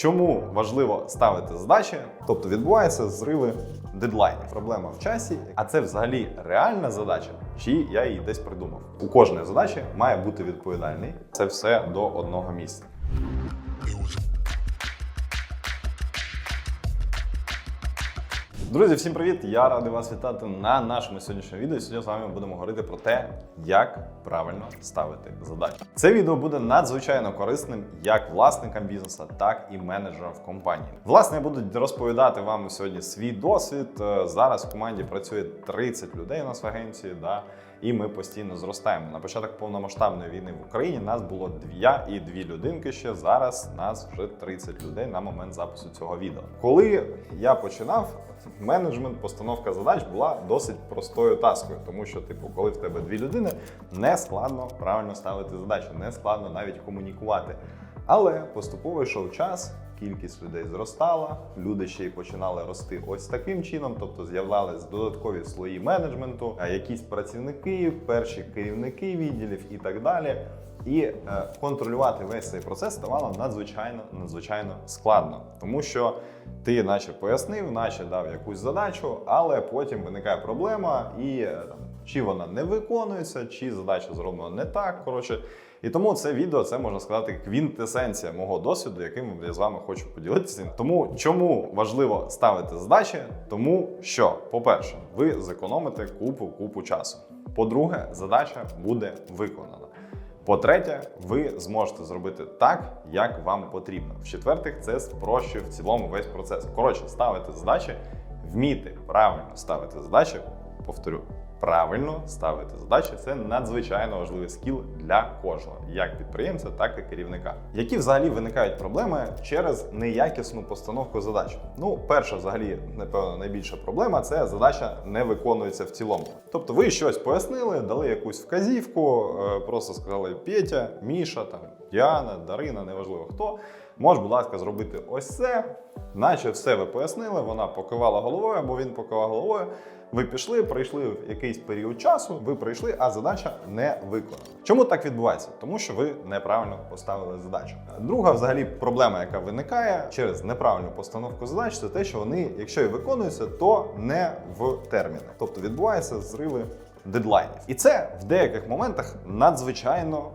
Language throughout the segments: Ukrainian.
Чому важливо ставити задачі? Тобто відбуваються зриви дедлайнів. Проблема в часі, а це взагалі реальна задача, чи я її десь придумав. У кожної задачі має бути відповідальний. Це все до одного місця. Друзі, всім привіт! Я радий вас вітати на нашому сьогоднішньому відео. Сьогодні з вами будемо говорити про те, як правильно ставити задачі. Це відео буде надзвичайно корисним як власникам бізнесу, так і менеджерам в компанії. Власне, я буду розповідати вам сьогодні свій досвід. Е, Зараз в команді працює 30 людей у нас в агенції. Да? І ми постійно зростаємо. На початок повномасштабної війни в Україні нас було дві і дві людинки. Ще зараз нас вже 30 людей на момент запису цього відео. Коли я починав, менеджмент, постановка задач була досить простою таскою, тому що, типу, коли в тебе дві людини, не складно правильно ставити задачі, не складно навіть комунікувати. Але поступово йшов час, кількість людей зростала, люди ще й починали рости ось таким чином, тобто з'являлись додаткові слої менеджменту, а якісь працівники, перші керівники відділів і так далі. І е, контролювати весь цей процес ставало надзвичайно надзвичайно складно, тому що ти, наче пояснив, наче дав якусь задачу, але потім виникає проблема, і е, там чи вона не виконується, чи задача зроблена не так. Коротше, і тому це відео це можна сказати квінтесенція мого досвіду, яким я з вами хочу поділитися. Тому чому важливо ставити задачі? Тому що, по-перше, ви зекономите купу купу часу. По-друге, задача буде виконана. По-третє, ви зможете зробити так, як вам потрібно. В-четвертих, це спрощує в цілому весь процес. Коротше, ставити задачі, вміти правильно ставити задачі. Повторю, правильно ставити задачі це надзвичайно важливий скіл для кожного, як підприємця, так і керівника. Які взагалі виникають проблеми через неякісну постановку задач? Ну, перша, взагалі, напевно, найбільша проблема це задача не виконується в цілому. Тобто, ви щось пояснили, дали якусь вказівку, е, просто сказали Петя, Міша, там Діана, Дарина, неважливо хто. Можеш, будь ласка, зробити ось це, наче все ви пояснили, вона покивала головою або він покивав головою. Ви пішли, пройшли якийсь період часу, ви пройшли, а задача не виконана. Чому так відбувається? Тому що ви неправильно поставили задачу. Друга, взагалі, проблема, яка виникає через неправильну постановку задач, це те, що вони, якщо і виконуються, то не в терміни. Тобто відбуваються зриви дедлайнів. І це в деяких моментах надзвичайно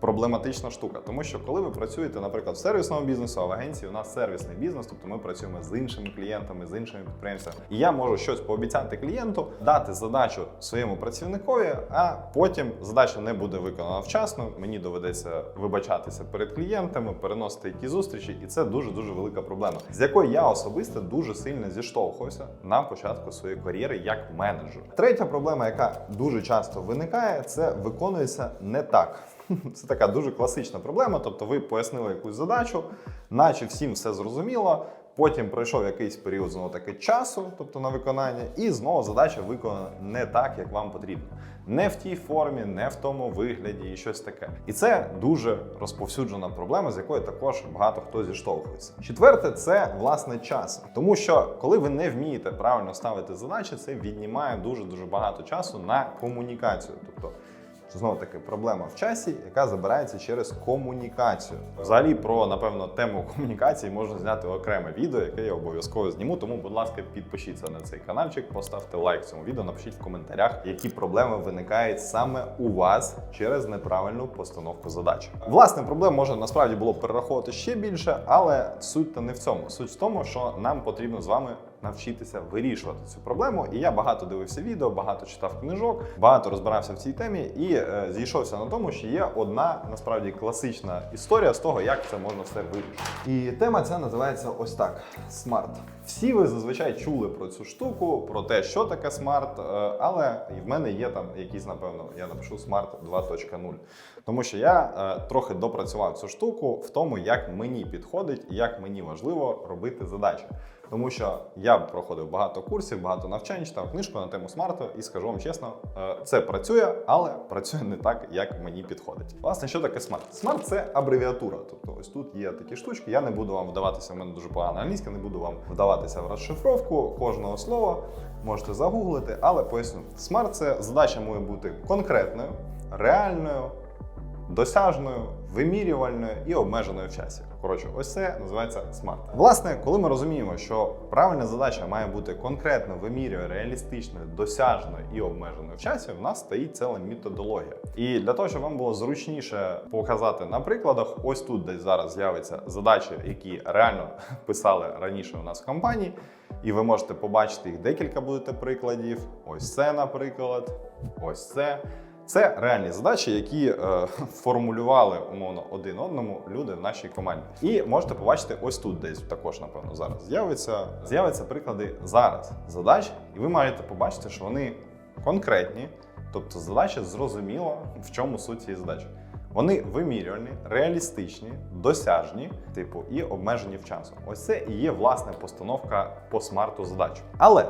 проблематична штука, тому що коли ви працюєте, наприклад, в сервісному бізнесу, а в агенції у нас сервісний бізнес, тобто ми працюємо з іншими клієнтами, з іншими підприємцями, і я можу щось пообіцяти клієнту, дати задачу своєму працівникові, а потім задача не буде виконана вчасно. Мені доведеться вибачатися перед клієнтами, переносити які зустрічі, і це дуже дуже велика проблема, з якою я особисто дуже сильно зіштовхувався на початку своєї кар'єри як менеджер. Третя проблема, яка дуже часто виникає, це виконується не так. Це така дуже класична проблема. Тобто, ви пояснили якусь задачу, наче всім все зрозуміло. Потім пройшов якийсь період знову таки часу, тобто на виконання, і знову задача виконана не так, як вам потрібно. Не в тій формі, не в тому вигляді і щось таке. І це дуже розповсюджена проблема, з якою також багато хто зіштовхується. Четверте, це власне час, тому що коли ви не вмієте правильно ставити задачі, це віднімає дуже дуже багато часу на комунікацію. Тобто Знову таки проблема в часі, яка забирається через комунікацію. Взагалі про напевно тему комунікації можна зняти окреме відео, яке я обов'язково зніму. Тому, будь ласка, підпишіться на цей каналчик, поставте лайк цьому відео, напишіть в коментарях, які проблеми виникають саме у вас через неправильну постановку задач. Власне, проблем може насправді було перераховувати ще більше, але суть та не в цьому. Суть в тому, що нам потрібно з вами навчитися вирішувати цю проблему. І я багато дивився відео, багато читав книжок, багато розбирався в цій темі і е, зійшовся на тому, що є одна насправді класична історія з того, як це можна все вирішити. І тема ця називається ось так: смарт. Всі ви зазвичай чули про цю штуку, про те, що таке смарт, е, але в мене є там якийсь, напевно, я напишу смарт 2.0. Тому що я е, трохи допрацював цю штуку в тому, як мені підходить і як мені важливо робити задачі. Тому що я проходив багато курсів, багато навчань, читав книжку на тему смарту, і скажу вам чесно, е, це працює, але працює не так, як мені підходить. Власне, що таке смарт? Смарт це абревіатура. Тобто, ось тут є такі штучки. Я не буду вам вдаватися, в мене дуже погана англійська, не буду вам вдаватися в розшифровку кожного слова. Можете загуглити, але поясню. Смарт це задача має бути конкретною, реальною, досяжною, вимірювальною і обмеженою в часі. Коротше, ось це називається смарт. Власне, коли ми розуміємо, що правильна задача має бути конкретно вимірює, реалістичною, досяжною і обмеженою в часі, в нас стоїть ціла методологія. І для того, щоб вам було зручніше показати на прикладах, ось тут десь зараз з'явиться задачі, які реально писали раніше у нас в компанії. І ви можете побачити їх декілька будете прикладів. Ось це, наприклад, ось це. Це реальні задачі, які е, формулювали умовно один одному люди в нашій команді. І можете побачити ось тут, десь також, напевно, зараз з'явиться. З'являться приклади зараз задач, і ви маєте побачити, що вони конкретні, тобто задача зрозуміла, в чому суть цієї задачі. Вони вимірювальні, реалістичні, досяжні, типу, і обмежені в часу. Ось це і є власне постановка по смарту задач. Але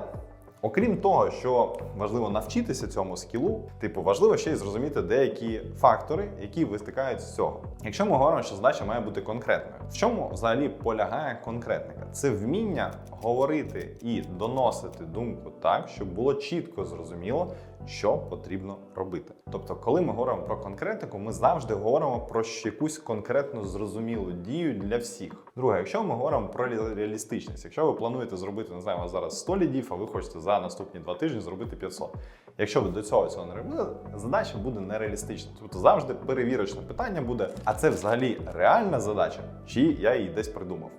Окрім того, що важливо навчитися цьому скілу, типу важливо ще й зрозуміти деякі фактори, які витикають з цього. Якщо ми говоримо, що задача має бути конкретною, в чому взагалі полягає конкретника? Це вміння говорити і доносити думку так, щоб було чітко зрозуміло, що потрібно робити. Тобто, коли ми говоримо про конкретику, ми завжди говоримо про якусь конкретну зрозумілу дію для всіх. Друге, якщо ми говоримо про реалістичність, якщо ви плануєте зробити, не знаю, зараз 100 лідів, а ви хочете за наступні два тижні зробити 500. Якщо ви до цього цього не робите, задача буде нереалістична. Тобто завжди перевірочне питання буде: а це взагалі реальна задача, чи я її десь придумав?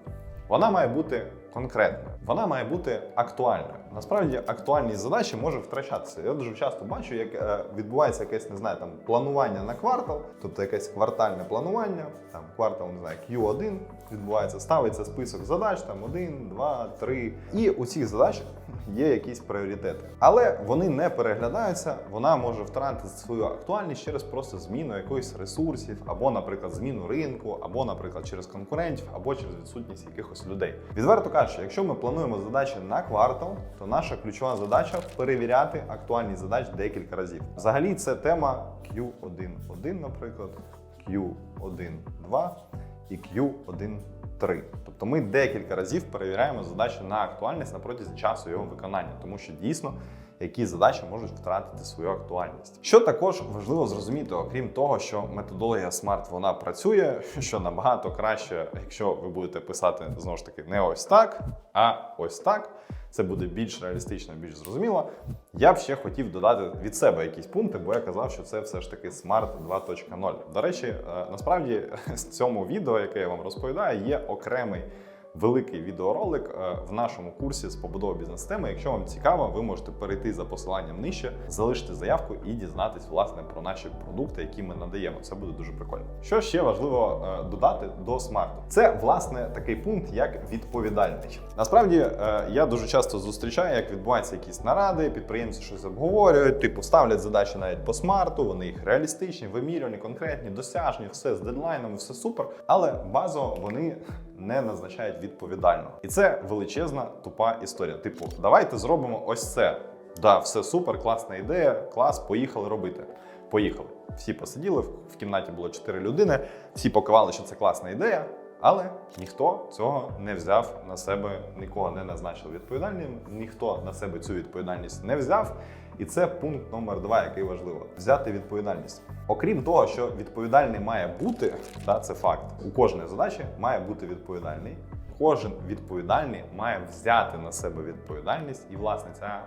Вона має бути конкретною, вона має бути актуальною. Насправді актуальність задачі може втрачатися. Я дуже часто бачу, як е, відбувається якесь не знаю, там планування на квартал, тобто якесь квартальне планування, там квартал не знаю, Q1 відбувається, ставиться список задач, там 1, 2, 3. І у цих задач є якісь пріоритети. Але вони не переглядаються, вона може втратити свою актуальність через просто зміну якоїсь ресурсів, або, наприклад, зміну ринку, або, наприклад, через конкурентів, або через відсутність якихось людей. Відверто кажучи, якщо ми плануємо задачі на квартал, то наша ключова задача перевіряти актуальність задач декілька разів. Взагалі, це тема Q1.1, наприклад, Q1.2 і Q1.3. Тобто ми декілька разів перевіряємо задачу на актуальність на протязі часу його виконання, тому що дійсно які задачі можуть втратити свою актуальність. Що також важливо зрозуміти, окрім того, що методологія SMART вона працює, що набагато краще, якщо ви будете писати знову ж таки не ось так, а ось так. Це буде більш реалістично, більш зрозуміло. Я б ще хотів додати від себе якісь пункти, бо я казав, що це все ж таки Smart 2.0. До речі, е, насправді з цьому відео, яке я вам розповідаю, є окремий великий відеоролик е, в нашому курсі з побудови бізнес-системи. Якщо вам цікаво, ви можете перейти за посиланням нижче, залишити заявку і дізнатись власне про наші продукти, які ми надаємо. Це буде дуже прикольно. Що ще важливо е, додати до смарту? Це власне такий пункт, як відповідальний. Насправді е, я дуже часто зустрічаю, як відбуваються якісь наради, підприємці щось обговорюють, типу ставлять задачі навіть по смарту, вони їх реалістичні, вимірювані, конкретні, досяжні, все з дедлайном, все супер. Але базово вони не назначають відповідально. І це величезна тупа історія. Типу, давайте зробимо ось це. Да, все супер, класна ідея, клас, поїхали робити. Поїхали. Всі посиділи, в- кімнаті було чотири людини, всі покивали, що це класна ідея. Але ніхто цього не взяв на себе, нікого не назначив відповідальним, ніхто на себе цю відповідальність не взяв. І це пункт номер два, який важливо взяти відповідальність. Окрім того, що відповідальний має бути, да, це факт. У кожної задачі має бути відповідальний. Кожен відповідальний має взяти на себе відповідальність, і власне ця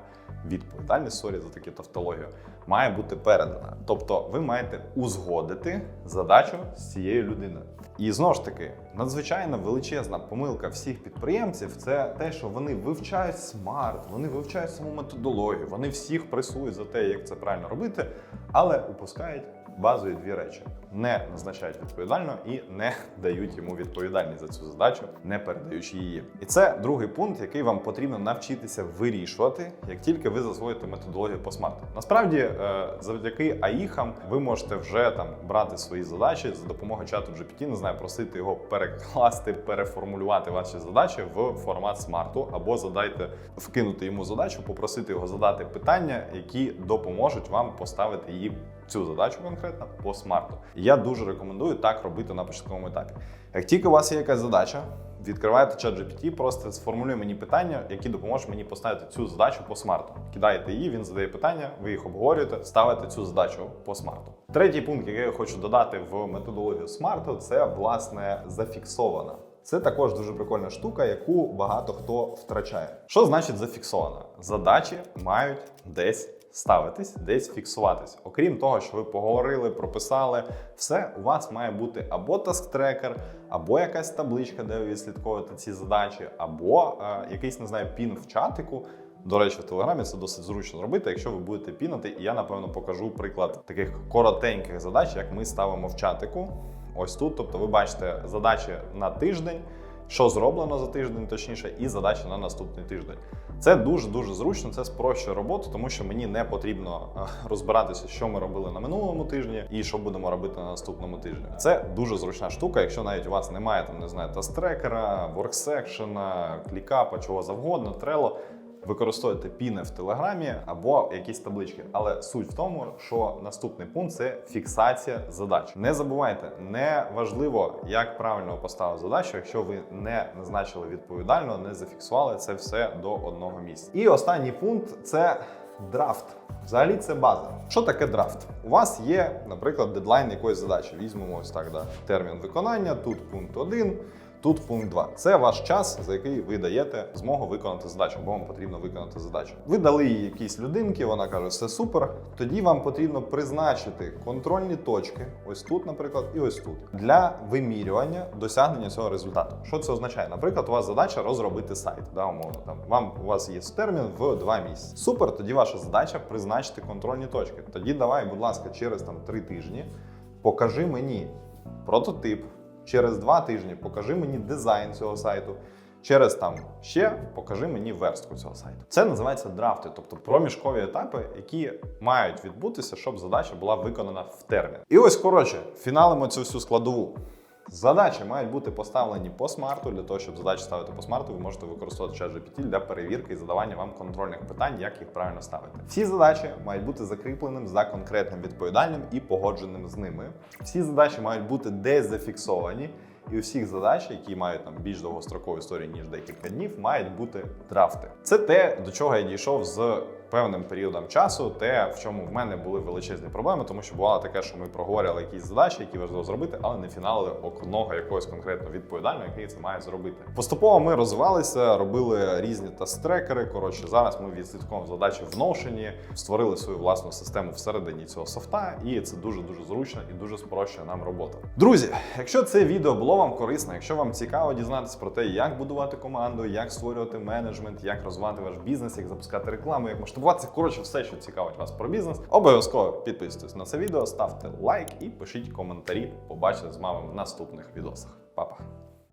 відповідальність, сорі за таку тавтологію, має бути передана. Тобто, ви маєте узгодити задачу з цією людиною. І знову ж таки, надзвичайно величезна помилка всіх підприємців це те, що вони вивчають смарт, вони вивчають саму методологію, вони всіх пресують за те, як це правильно робити, але упускають базові дві речі: не назначають відповідально і не дають йому відповідальність за цю задачу, не передаючи її. І це другий пункт, який вам потрібно навчитися вирішувати, як тільки ви засвоїте методологію по смарту. Насправді, е, завдяки АІХам ви можете вже там брати свої задачі за допомогою чату GPT, не знаю, просити його перекласти, переформулювати ваші задачі в формат смарту, або задайте вкинути йому задачу, попросити його задати питання, які допоможуть вам поставити її цю задачу конкретно по смарту. Я дуже рекомендую так робити на початковому етапі. Як тільки у вас є якась задача, Відкриваєте чат GPT, просто сформулює мені питання, які допоможуть мені поставити цю задачу по смарту. Кидаєте її, він задає питання, ви їх обговорюєте, ставите цю задачу по смарту. Третій пункт, який я хочу додати в методологію смарту, це власне зафіксована. Це також дуже прикольна штука, яку багато хто втрачає. Що значить зафіксована? Задачі мають десь ставитись, десь фіксуватись. Окрім того, що ви поговорили, прописали, все у вас має бути або таск-трекер, або якась табличка, де ви відслідковуєте ці задачі, або е, якийсь не знаю, пін в чатику. До речі, в Телеграмі це досить зручно зробити, якщо ви будете пінати, і я напевно покажу приклад таких коротеньких задач, як ми ставимо в чатику. Ось тут. Тобто, ви бачите задачі на тиждень, що зроблено за тиждень, точніше, і задачі на наступний тиждень. Це дуже дуже зручно, це спрощує роботу, тому що мені не потрібно е, розбиратися, що ми робили на минулому тижні і що будемо робити на наступному тижні. Це дуже зручна штука. Якщо навіть у вас немає там, не знаю, таст-трекера, ворксекшена, клікапа, чого завгодно, трело. Використовуйте піни в телеграмі або якісь таблички. Але суть в тому, що наступний пункт це фіксація задач. Не забувайте, не важливо, як правильно поставити задачу, якщо ви не назначили відповідально, не зафіксували це все до одного місця. І останній пункт це драфт. Взагалі це база. Що таке драфт? У вас є, наприклад, дедлайн якоїсь задачі. Візьмемо ось так, да. термін виконання, тут пункт 1. Тут пункт 2. Це ваш час, за який ви даєте змогу виконати задачу, бо вам потрібно виконати задачу. Ви дали їй якісь людинки, вона каже, все супер. Тоді вам потрібно призначити контрольні точки, ось тут, наприклад, і ось тут, для вимірювання досягнення цього результату. Що це означає? Наприклад, у вас задача розробити сайт, да, умовно. Там вам у вас є термін в 2 місяці. Супер, тоді ваша задача призначити контрольні точки. Тоді давай, будь ласка, через там 3 тижні покажи мені прототип. Через два тижні покажи мені дизайн цього сайту. Через там ще покажи мені верстку цього сайту. Це називається драфти, тобто проміжкові етапи, які мають відбутися, щоб задача була виконана в термін. І ось коротше, фіналимо цю всю складову. Задачі мають бути поставлені по смарту. Для того, щоб задачі ставити по смарту, ви можете використовувати чат GPT для перевірки і задавання вам контрольних питань, як їх правильно ставити. Всі задачі мають бути закріпленим за конкретним відповідальним і погодженим з ними. Всі задачі мають бути десь зафіксовані. І у всіх задач, які мають там більш довгострокову історію, ніж декілька днів, мають бути драфти. Це те, до чого я дійшов з певним періодом часу, те, в чому в мене були величезні проблеми, тому що бувало таке, що ми проговорювали якісь задачі, які важливо зробити, але не фіналили одного якогось конкретно відповідального, який це має зробити. Поступово ми розвивалися, робили різні таст-трекери. Коротше, зараз ми відслідковуємо задачі в Notion, створили свою власну систему всередині цього софта, і це дуже дуже зручно і дуже спрощує нам роботу. Друзі, якщо це відео було вам корисно, якщо вам цікаво дізнатися про те, як будувати команду, як створювати менеджмент, як розвивати ваш бізнес, як запускати рекламу, як масштабуватися, коротше, все, що цікавить вас про бізнес, обов'язково підписуйтесь на це відео, ставте лайк і пишіть коментарі. Побачите з вами в наступних відосах. Па-па!